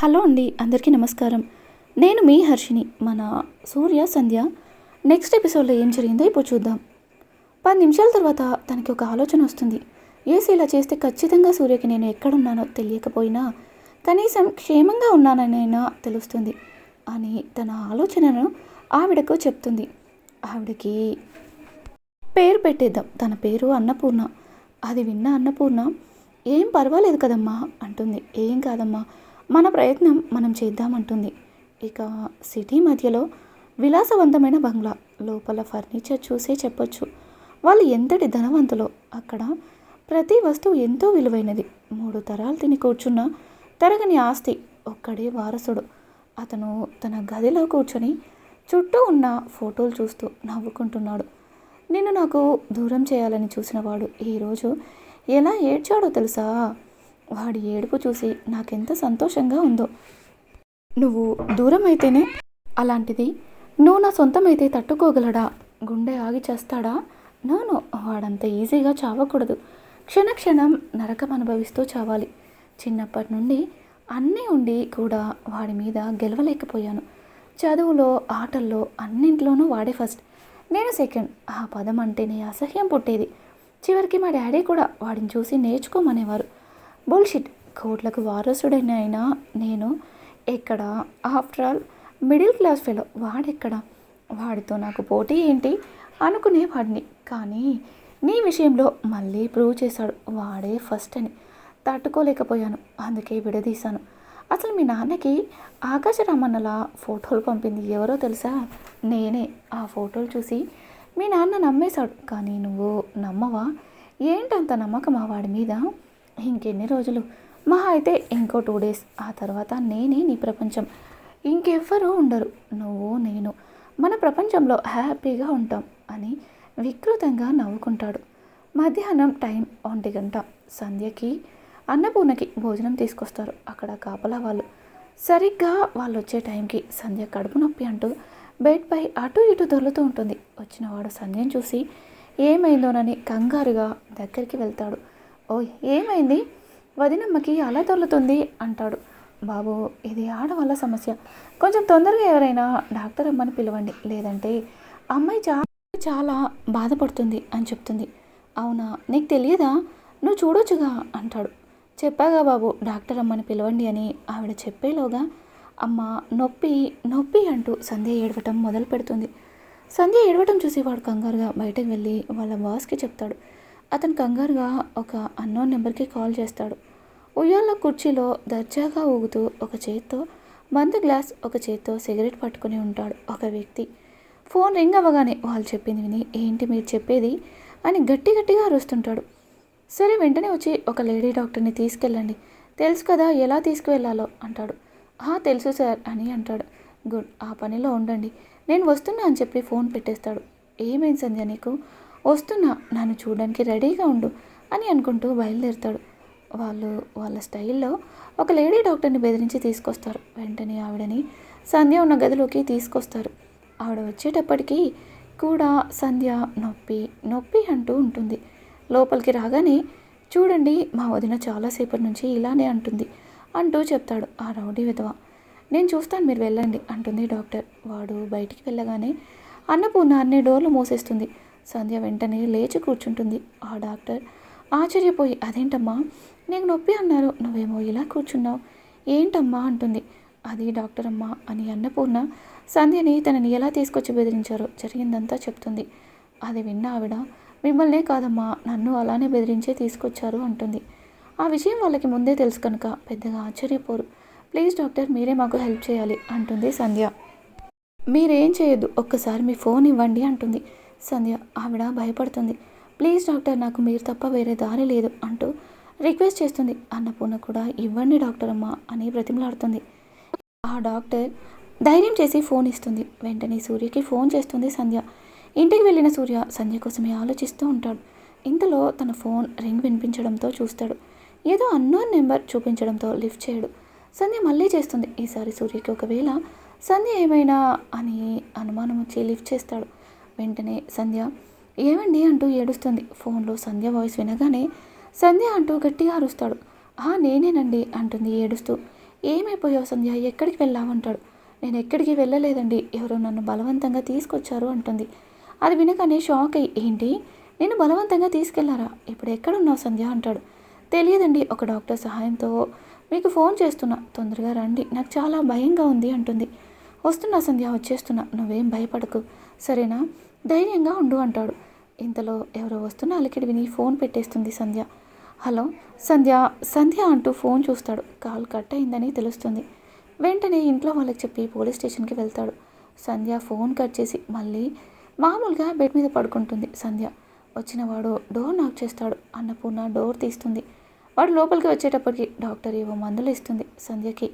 Hello అండి అందరికీ నమస్కారం. నేను మీ హర్షిని మన సూర్య సంధ్య. నెక్స్ట్ ఎపిసోడ్లో ఏం జరిగిందో ఇప్పుడు చూద్దాం. పది నిమిషాల తర్వాత తనకి ఒక ఆలోచన వస్తుంది. ఏసీ ఇలా చేస్తే ఖచ్చితంగా సూర్యకి నేను ఎక్కడున్నానో తెలియకపోయినా కనీసం క్షేమంగా ఉన్నాననైనా తెలుస్తుంది అని తన ఆలోచనను ఆవిడకు చెప్తుంది. ఆవిడకి పేరు పెట్టేద్దాం. తన పేరు అన్నపూర్ణ. అది విన్న అన్నపూర్ణ ఏం పర్వాలేదు కదమ్మా అంటుంది. ఏం కాదమ్మా మన ప్రయత్నం మనం చేద్దామంటుంది. ఇక సిటీ మధ్యలో విలాసవంతమైన బంగ్లా. లోపల ఫర్నిచర్ చూసే చెప్పొచ్చు. వాళ్ళు ఎంతటి ధనవంతులో. అక్కడ ప్రతి వస్తువు ఎంతో విలువైనది. మూడు తరాలు తిని కూర్చున్న తరగని ఆస్తి ఒక్కడే వారసుడు. అతను తన గదిలో కూర్చొని చుట్టూ ఉన్న ఫోటోలు చూస్తూ నవ్వుకుంటున్నాడు. నిన్ను నాకు దూరం చేయాలని చూసినవాడు ఈరోజు ఎలా ఏడ్చాడో తెలుసా? వాడి ఏడుపు చూసి నాకెంత సంతోషంగా ఉందో. నువ్వు దూరం అయితేనే అలాంటిది. నువ్వు నా సొంతమైతే తట్టుకోగలడా? గుండె ఆగి చేస్తాడా? నాను వాడంత ఈజీగా చావకూడదు. క్షణ క్షణం నరకం అనుభవిస్తూ చావాలి. చిన్నప్పటి నుండి అన్నీ ఉండి కూడా వాడి మీద గెలవలేకపోయాను. చదువులో ఆటల్లో అన్నింట్లోనూ వాడే ఫస్ట్. నేను సెకండ్. ఆ పదం అంటేనే అసహ్యం పుట్టేది. చివరికి మా డాడీ కూడా వాడిని చూసి నేర్చుకోమనేవారు. బుల్షిట్ కోట్లకు వారసుడైన అయినా నేను ఎక్కడ? After all middle class fellow వాడెక్కడ? వాడితో నాకు పోటీ ఏంటి? అనుకునేవాడిని. కానీ నీ విషయంలో మళ్ళీ ప్రూవ్ చేశాడు. వాడే ఫస్ట్ అని. తట్టుకోలేకపోయాను. అందుకే విడదీశాను. అసలు మీ నాన్నకి ఆకాశరామన్నలా ఫోటోలు పంపింది ఎవరో తెలుసా? నేనే. ఆ ఫోటోలు చూసి మీ నాన్న నమ్మేశాడు. కానీ నువ్వు నమ్మవా? ఏంటంత నమ్మకం ఆ వాడి మీద? ఇంకెన్ని రోజులు? మహా అయితే ఇంకో టూ డేస్. ఆ తర్వాత నేనే నీ ప్రపంచం. ఇంకెవ్వరూ ఉండరు. నువ్వు నేను. మన ప్రపంచంలో హ్యాపీగా ఉంటాం అని వికృతంగా నవ్వుకుంటాడు. మధ్యాహ్నం టైం ఒంటి గంట. సంధ్యకి అన్నపూర్ణకి భోజనం తీసుకొస్తారు అక్కడ కాపలా వాళ్ళు. సరిగ్గా వాళ్ళు వచ్చే టైంకి సంధ్య కడుపు నొప్పి అంటూ బెడ్పై అటు ఇటు దొర్లుతూ ఉంటుంది. వచ్చినవాడు సంధ్యను చూసి ఏమైందోనని కంగారుగా దగ్గరికి వెళ్తాడు. ఓయ్ ఏమైంది? వదినమ్మకి అలా తొలుతుంది అంటాడు. బాబు ఇది ఆడవాళ్ళ సమస్య. కొంచెం తొందరగా ఎవరైనా డాక్టర్ అమ్మని పిలవండి. లేదంటే అమ్మాయి చాలా చాలా బాధపడుతుంది అని చెప్తుంది. అవునా? నీకు తెలియదా? నువ్వు చూడొచ్చుగా అంటాడు. చెప్పాగా బాబు డాక్టర్ అమ్మని పిలవండి అని ఆవిడ చెప్పేలోగా అమ్మ నొప్పి నొప్పి అంటూ సంధ్య ఏడవటం మొదలు పెడుతుంది సంధ్య ఏడవటం చూసి వాడు కంగారుగా బయటకు వెళ్ళి వాళ్ళ బాస్కి చెప్తాడు. అతను కంగారుగా ఒక అన్నోన్ నెంబర్కి కాల్ చేస్తాడు. ఉయ్యాల కుర్చీలో దర్జాగా ఊగుతూ ఒక చేత్తో మందు గ్లాస్ ఒక చేత్తో సిగరెట్ పట్టుకుని ఉంటాడు ఒక వ్యక్తి. ఫోన్ రింగ్ అవ్వగానే వాళ్ళు చెప్పింది విని ఏంటి మీరు చెప్పేది? అని గట్టి గట్టిగా అరుస్తుంటాడు. సరే వెంటనే వచ్చి ఒక లేడీ డాక్టర్ని తీసుకెళ్ళండి. తెలుసు కదా ఎలా తీసుకువెళ్ళాలో? అంటాడు. "ఆ, తెలుసు సార్ అని అంటాడు. గుడ్ ఆ పనిలో ఉండండి. నేను వస్తున్నా అని చెప్పి ఫోన్ పెట్టేస్తాడు. ఏమైంది సంధ్య నీకు? వస్తున్నా నన్ను చూడడానికి రెడీగా ఉండు అని అనుకుంటూ బయలుదేరుతాడు. వాళ్ళు వాళ్ళ స్టైల్లో ఒక లేడీ డాక్టర్ని బెదిరించి తీసుకొస్తారు. వెంటనే ఆవిడని సంధ్య ఉన్న గదిలోకి తీసుకొస్తారు. ఆవిడ వచ్చేటప్పటికీ కూడా సంధ్య నొప్పి నొప్పి అంటూ ఉంటుంది. లోపలికి రాగానే చూడండి మా వదిన చాలాసేపటి నుంచి ఇలానే అంటుంది అంటూ చెప్తాడు ఆ రౌడీ విధవ. నేను చూస్తాను మీరు వెళ్ళండి అంటుంది డాక్టర్. వాడు బయటికి వెళ్ళగానే అన్నపూర్ణ అన్ని డోర్లు మూసేస్తుంది. సంధ్య వెంటనే లేచి కూర్చుంటుంది. ఆ డాక్టర్ ఆశ్చర్యపోయి అదేంటమ్మా? నీకు నొప్పి అన్నారు. నువ్వేమో ఇలా కూర్చున్నావు. ఏంటమ్మా? అంటుంది. అది డాక్టర్ అమ్మా అని అన్నపూర్ణ సంధ్యని తనని ఎలా తీసుకొచ్చి బెదిరించారో జరిగిందంతా చెప్తుంది. అది విన్న ఆవిడ మిమ్మల్నే కాదమ్మా నన్ను అలానే బెదిరించే తీసుకొచ్చారు అంటుంది. ఆ విషయం వాళ్ళకి ముందే తెలుసు కనుక పెద్దగా ఆశ్చర్యపోరు. ప్లీజ్ డాక్టర్ మీరే మాకు హెల్ప్ చేయాలి అంటుంది సంధ్య. మీరేం చేయొద్దు ఒక్కసారి మీ ఫోన్ ఇవ్వండి అంటుంది. సంధ్య ఆవిడ భయపడుతుంది. ప్లీజ్ డాక్టర్ నాకు మీరు తప్ప వేరే దారి లేదు అంటూ రిక్వెస్ట్ చేస్తుంది. అన్నపూర్ణ కూడా ఇవ్వండి డాక్టర్ అమ్మ అని బ్రతిమలాడుతుంది. ఆ డాక్టర్ ధైర్యం చేసి ఫోన్ ఇస్తుంది. వెంటనే సూర్యకి ఫోన్ చేస్తుంది సంధ్య. ఇంటికి వెళ్ళిన సూర్య సంధ్య కోసమే ఆలోచిస్తూ ఉంటాడు. ఇంతలో తన ఫోన్ రింగ్ వినిపించడంతో చూస్తాడు. ఏదో అన్నోన్ నెంబర్ చూపించడంతో లిఫ్ట్ చేయడు. సంధ్య మళ్ళీ చేస్తుంది. ఈసారి సూర్యకి ఒకవేళ సంధ్య ఏమైనా అని అనుమానం వచ్చి లిఫ్ట్ చేస్తాడు. వెంటనే సంధ్య ఏమండి? అంటూ ఏడుస్తుంది. ఫోన్లో సంధ్య వాయిస్ వినగానే సంధ్య అంటూ గట్టిగా అరుస్తాడు. ఆ నేనేనండి అంటుంది ఏడుస్తూ. ఏమైపోయావు సంధ్య? ఎక్కడికి వెళ్ళావంటాడు నేను ఎక్కడికి వెళ్ళలేదండి. ఎవరో నన్ను బలవంతంగా తీసుకొచ్చారు అంటుంది. అది వినగానే షాక్ అయ్యి ఏంటి? నేను బలవంతంగా తీసుకెళ్ళారా? ఇప్పుడు ఎక్కడున్నావు సంధ్య? అంటాడు. తెలియదండి ఒక డాక్టర్ సహాయంతో మీకు ఫోన్ చేస్తున్నా. తొందరగా రండి. నాకు చాలా భయంగా ఉంది అంటుంది. వస్తున్నా సంధ్య వచ్చేస్తున్నా. నువ్వేం భయపడకు. సరేనా? ధైర్యంగా ఉండు అంటాడు. ఇంతలో ఎవరో వస్తున్న అలికిడి విని ఫోన్ పెట్టేస్తుంది సంధ్య. హలో సంధ్య సంధ్య అంటూ ఫోన్ చూస్తాడు. కాల్ కట్ అయిందని తెలుస్తుంది. వెంటనే ఇంట్లో వాళ్ళకి చెప్పి పోలీస్ స్టేషన్కి వెళ్తాడు. సంధ్య ఫోన్ కట్ చేసి మళ్ళీ మామూలుగా బెడ్ మీద పడుకుంటుంది సంధ్య. వచ్చిన వాడు డోర్ నాక్ చేస్తాడు. అన్నపూర్ణ డోర్ తీస్తుంది. వాడు లోపలికి వచ్చేటప్పటికి డాక్టర్ ఏవో మందులు ఇస్తుంది సంధ్యకి.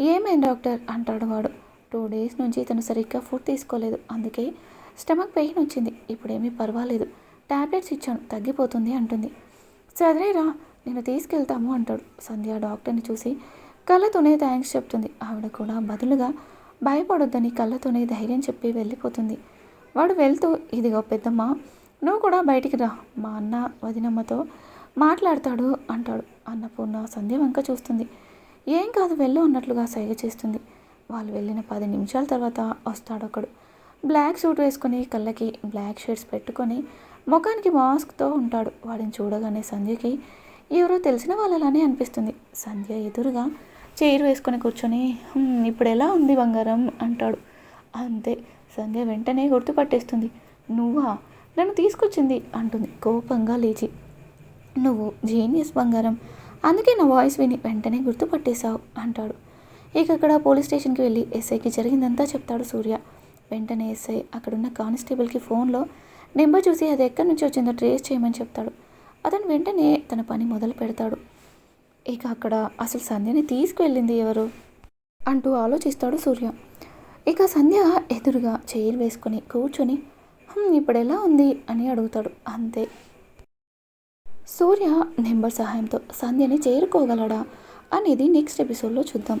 ఏమైంది డాక్టర్? అంటాడు వాడు. టూ డేస్ నుంచి తను సరిగ్గా ఫుడ్ తీసుకోలేదు. అందుకే స్టమక్ పెయిన్ వచ్చింది. ఇప్పుడేమీ పర్వాలేదు. టాబ్లెట్స్ ఇచ్చాను. తగ్గిపోతుంది అంటుంది. సరేరా నేను తీసుకెళ్తాము అంటాడు. సంధ్య డాక్టర్ని చూసి కళ్ళతోనే థ్యాంక్స్ చెప్తుంది. ఆవిడ కూడా బదులుగా భయపడొద్దని కళ్ళతోనే ధైర్యం చెప్పి వెళ్ళిపోతుంది. వాడు వెళ్తూ ఇదిగో పెద్దమ్మ నువ్వు కూడా బయటికి రా. మా అన్న వదినమ్మతో మాట్లాడతాడు అంటాడు. అన్నపూర్ణ సంధ్య వంక చూస్తుంది. ఏం కాదు వెళ్ళు అన్నట్లుగా సైగ చేస్తుంది. వాళ్ళు వెళ్ళిన పది నిమిషాల తర్వాత వస్తాడు ఒకడు. బ్లాక్ సూట్ వేసుకొని కళ్ళకి బ్లాక్ షేడ్స్ పెట్టుకొని ముఖానికి మాస్క్తో ఉంటాడు. వాడిని చూడగానే సంధ్యకి ఎవరో తెలిసిన వాళ్ళలానే అనిపిస్తుంది. సంధ్య ఎదురుగా చైర్ వేసుకొని కూర్చొని ఇప్పుడు ఎలా ఉంది బంగారం? అంటాడు. అంతే. సంధ్య వెంటనే గుర్తుపట్టేస్తుంది నువ్వా? నన్ను తీసుకొచ్చింది అంటుంది. కోపంగా లేచి నువ్వు జీనియస్ బంగారం అందుకే నా వాయిస్ విని వెంటనే గుర్తుపట్టేశావు అంటాడు. ఇక అక్కడ పోలీస్ స్టేషన్కి వెళ్ళి ఎస్ఐకి జరిగిందంతా చెప్తాడు సూర్య. వెంటనే ఎస్ఐ అక్కడున్న కానిస్టేబుల్కి ఫోన్లో నెంబర్ చూసి అది ఎక్కడి నుంచి వచ్చిందో ట్రేస్ చేయమని చెప్తాడు. అతను వెంటనే తన పని మొదలు పెడతాడు. ఇక అక్కడ అసలు సంధ్యని తీసుకువెళ్ళింది ఎవరు? అంటూ ఆలోచిస్తాడు సూర్య. ఇక సంధ్య ఎదురుగా చైర్ వేసుకొని కూర్చొని ఇప్పుడు ఎలా ఉంది? అని అడుగుతాడు. అంతే. సూర్య నెంబర్ సహాయంతో సంధ్యని చేరుకోగలడా అనేది నెక్స్ట్ ఎపిసోడ్లో చూద్దాం.